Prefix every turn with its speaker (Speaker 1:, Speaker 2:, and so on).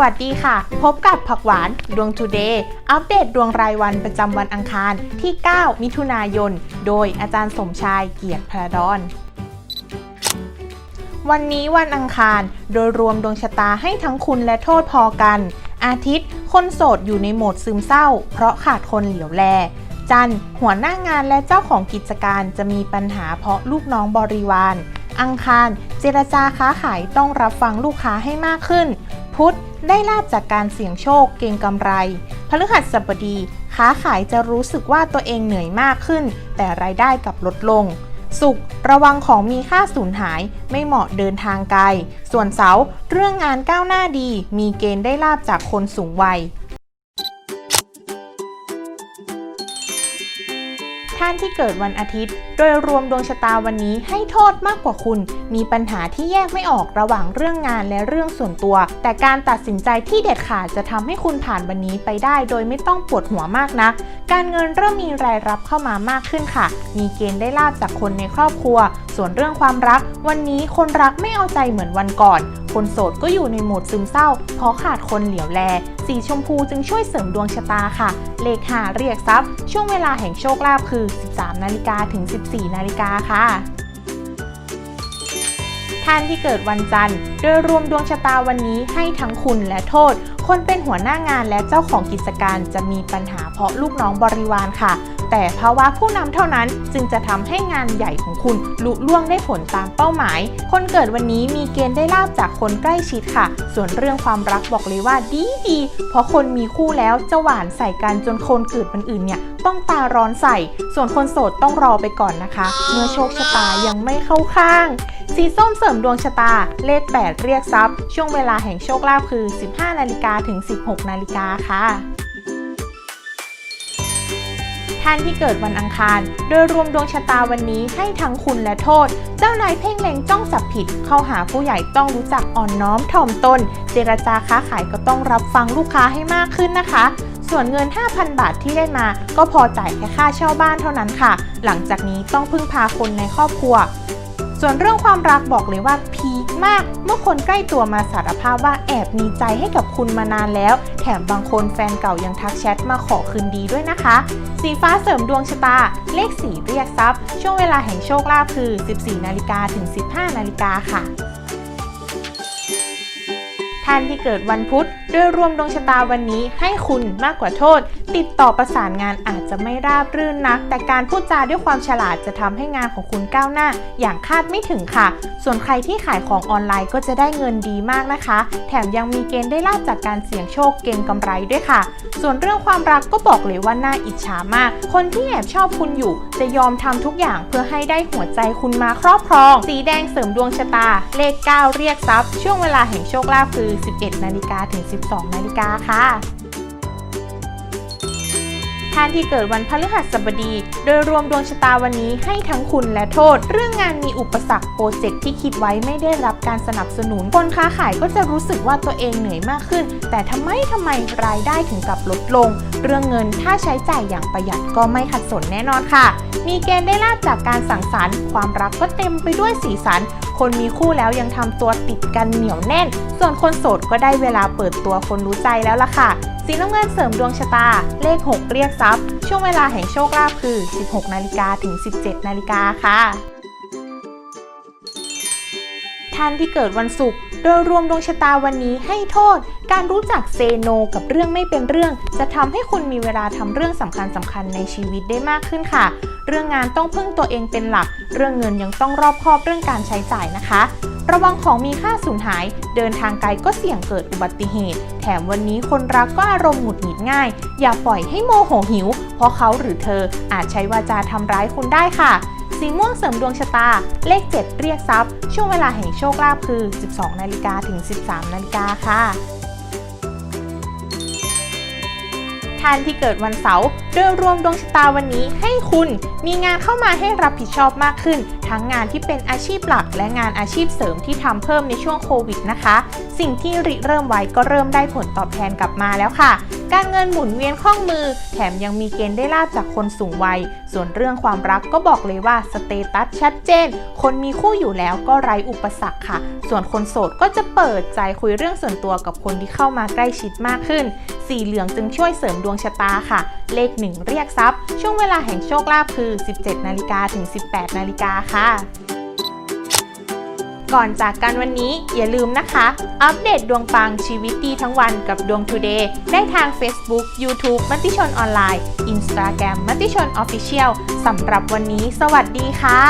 Speaker 1: วัสดีค่ะ พบกับผักหวานดวง Today อัปเดตดวงรายวันประจำวันอังคารที่ 9 มิถุนายน โดยอาจารย์สมชายเกียรติพระดอนวันนี้วันอังคาร โดยรวมดวงชะตาให้ทั้งคุณและโทษพอกัน อาทิตย์ คนโสดอยู่ในโหมดซึมเศร้า เพราะขาดคนเหลียวแล จันทร์หัวหน้างานและเจ้าของกิจการจะมีปัญหาเพราะลูกน้องบริวาร อังคาร เจรจาค้าขายต้องรับฟังลูกค้าให้มากขึ้น พุธได้ลาบจากการเสี่ยงโชคเก่งกำไร พฤหัสบดี ค้าขายจะรู้สึกว่าตัวเองเหนื่อยมากขึ้น แต่รายได้กลับลดลง สุขระวังของมีค่าสูญหายไม่เหมาะเดินทางไกล ส่วนเสาเรื่องงานก้าวหน้าดี มีเกณฑ์ได้ลาบจากคนสูงวัย ท่านที่เกิดวันอาทิตย์ โดยรวมดวงชะตาวันนี้ให้โทษมากกว่าคุณ มีปัญหาที่แยกไม่ออกระหว่างเรื่องงานและเรื่องส่วนตัว แต่การตัดสินใจที่เด็ดขาดจะทำให้คุณผ่านวันนี้ไปได้ โดยไม่ต้องปวดหัวมากนัก การเงินเริ่มมีรายรับเข้ามามากขึ้นค่ะ มีเกณฑ์ได้ลาบจากคนในครอบครัว ส่วนเรื่องความรัก วันนี้คนรักไม่เอาใจเหมือนวันก่อน คนโสดก็อยู่ในโหมดซึมเศร้า เพราะขาดคนเหลียวแล สีชมพูจึงช่วยเสริมดวงชะตาค่ะ เลขหาเรียกทรัพย์ ช่วงเวลาแห่งโชคลาภคือ 13 นาฬิกาถึง 14 นาฬิกาค่ะท่านที่เกิดวันจันทร์ โดยรวมดวงชะตาวันนี้ให้ทั้งคุณและโทษ คนเป็นหัวหน้างานและเจ้าของกิจการจะมีปัญหาเพราะลูกน้องบริวารค่ะ แต่ภาวะผู้นำเท่านั้นจึงจะทำให้งานใหญ่ของคุณลุล่วงได้ผลตามเป้าหมาย คนเกิดวันนี้มีเกณฑ์ได้ลาบจากคนใกล้ชิดค่ะ ส่วนเรื่องความรักบอกเลยว่าดีดีเพราะคนมีคู่แล้วจะหวานใส่กันจนคนเกิดวันอื่นเนี่ยต้องตาร้อนใส่ ส่วนคนโสดต้องรอไปก่อนนะคะ เมื่อโชคชะตายังไม่เข้าข้าง สีส้มเสริมดวงชะตา เลข 8 เรียกทรัพย์ ช่วงเวลาแห่งโชคลาภคือ 15 นาฬิกาถึง 16 นาฬิกาค่ะ ท่านที่เกิดวันอังคาร โดยรวมดวงชะตาวันนี้ให้ทั้งคุณและโทษ เจ้านายเพ่งเล็งจ้องสับผิด เข้าหาผู้ใหญ่ต้องรู้จักอ่อนน้อมถ่อมตน เจรจาค้าขายก็ต้องรับฟังลูกค้าให้มากขึ้นนะคะ ส่วนเงิน 5,000 บาทที่ได้มา ก็พอจ่ายแค่ค่าเช่าบ้านเท่านั้นค่ะ หลังจากนี้ต้องพึ่งพาคนในครอบครัว ส่วนเรื่องความรักบอกเลยว่าพีคมากเมื่อคนใกล้ตัวมาสารภาพว่าแอบมีใจให้กับคุณมานานแล้ว แถมบางคนแฟนเก่ายังทักแชทมาขอคืนดีด้วยนะคะ สีฟ้าเสริมดวงชะตา เลขสีเรียกทรัพย์ ช่วงเวลาแห่งโชคลาภคือ 14 นาฬิกาถึง 15 นาฬิกาค่ะ ท่านที่เกิดวันพุธโดยรวมดวงชะตาวันนี้ให้คุณมากกว่าโทษ ติดต่อประสานงานอาจจะไม่ราบรื่นนัก แต่การพูดจาด้วยความฉลาดจะทำให้งานของคุณก้าวหน้า อย่างคาดไม่ถึงค่ะ ส่วนใครที่ขายของออนไลน์ก็จะได้เงินดีมากนะคะ แถมยังมีเกณฑ์ได้ลาบจากการเสี่ยงโชคเก่งกำไรด้วยค่ะ ส่วนเรื่องความรักก็บอกเลยว่าน่าอิจฉามาก คนที่แอบชอบคุณอยู่ จะยอมทำทุกอย่างเพื่อให้ได้หัวใจคุณมาครอบครอง สีแดงเสริมดวงชะตา เลข 9 เรียกทรัพย์ ช่วงเวลาแห่งโชคลาภคือ11 นาฬิกาถึง 12 นาฬิกาค่ะ ท่านที่เกิดวันพฤหัสบดี โดยรวมดวงชะตาวันนี้ให้ทั้งคุณและโทษ เรื่องงานมีอุปสรรคโปรเจกต์ที่คิดไว้ไม่ได้รับการสนับสนุน คนค้าขายก็จะรู้สึกว่าตัวเองเหนื่อยมากขึ้น แต่ทำไมทำไมรายได้ถึงกับลดลง เรื่องเงินถ้าใช้จ่ายอย่างประหยัดก็ไม่ขัดสนแน่นอนค่ะ มีเกณฑ์ได้ลาบจากการสั่งสรรค์ความรักก็เต็มไปด้วยสีสัน คนมีคู่แล้วยังทำตัวติดกันเหนียวแน่น ส่วนคนโสดก็ได้เวลาเปิดตัวคนรู้ใจแล้วล่ะค่ะ สีน้ำเงินเสริมดวงชะตา เลข 6 เรียกทรัพย์ ช่วงเวลาแห่งโชคลาภคือ 16 นาฬิกาถึง 17 นาฬิกาค่ะ ท่านที่เกิดวันศุกร์ โดยรวมดวงชะตาวันนี้ให้โทษ การรู้จักเซโนกับเรื่องไม่เป็นเรื่อง จะทำให้คุณมีเวลาทำเรื่องสำคัญสำคัญในชีวิตได้มากขึ้นค่ะ เรื่องงานต้องพึ่งตัวเองเป็นหลัก เรื่องเงินยังต้องรอบคอบเรื่องการใช้จ่ายนะคะ ระวังของมีค่าสูญหาย เดินทางไกลก็เสี่ยงเกิดอุบัติเหตุ แถมวันนี้คนรักก็อารมณ์หงุดหงิดง่าย อย่าปล่อยให้โมโหหิว เพราะเขาหรือเธออาจใช้วาจาทำร้ายคุณได้ค่ะ สีม่วงเสริมดวงชะตา เลข 7 เรียกทรัพย์ ช่วงเวลาแห่งโชคลาภคือ 12 นาฬิกาถึง 13 นาฬิกาค่ะท่านที่เกิดวันเสาร์โดยรวมดวงชะตาวันนี้ให้คุณมีงานเข้ามาให้รับผิดชอบมากขึ้น ทั้งงานที่เป็นอาชีพหลักและงานอาชีพเสริมที่ทำเพิ่มในช่วงโควิดนะคะ สิ่งที่ริเริ่มไว้ก็เริ่มได้ผลตอบแทนกลับมาแล้วค่ะ การเงินหมุนเวียนคล่องมือ แถมยังมีเกณฑ์ได้ลาบจากคนสูงวัย ส่วนเรื่องความรักก็บอกเลยว่าสเตตัสชัดเจน คนมีคู่อยู่แล้วก็ไร้อุปสรรคค่ะ ส่วนคนโสดก็จะเปิดใจคุยเรื่องส่วนตัวกับคนที่เข้ามาใกล้ชิดมากขึ้น สีเหลืองจึงช่วยเสริมดวงชะตาค่ะ เลขหนึ่งเรียกทรัพย์ ช่วงเวลาแห่งโชคลาภคือ 17 นาฬิกาถึง 18 นาฬิกาค่ะ ก่อนจากกันวันนี้อย่าลืมนะคะ อัปเดตดวงปังชีวิตดีทั้งวันกับดวง Today ได้ทาง Facebook YouTube มติชนออนไลน์ Instagram มัติชน Official สำหรับวันนี้ สวัสดีค่ะ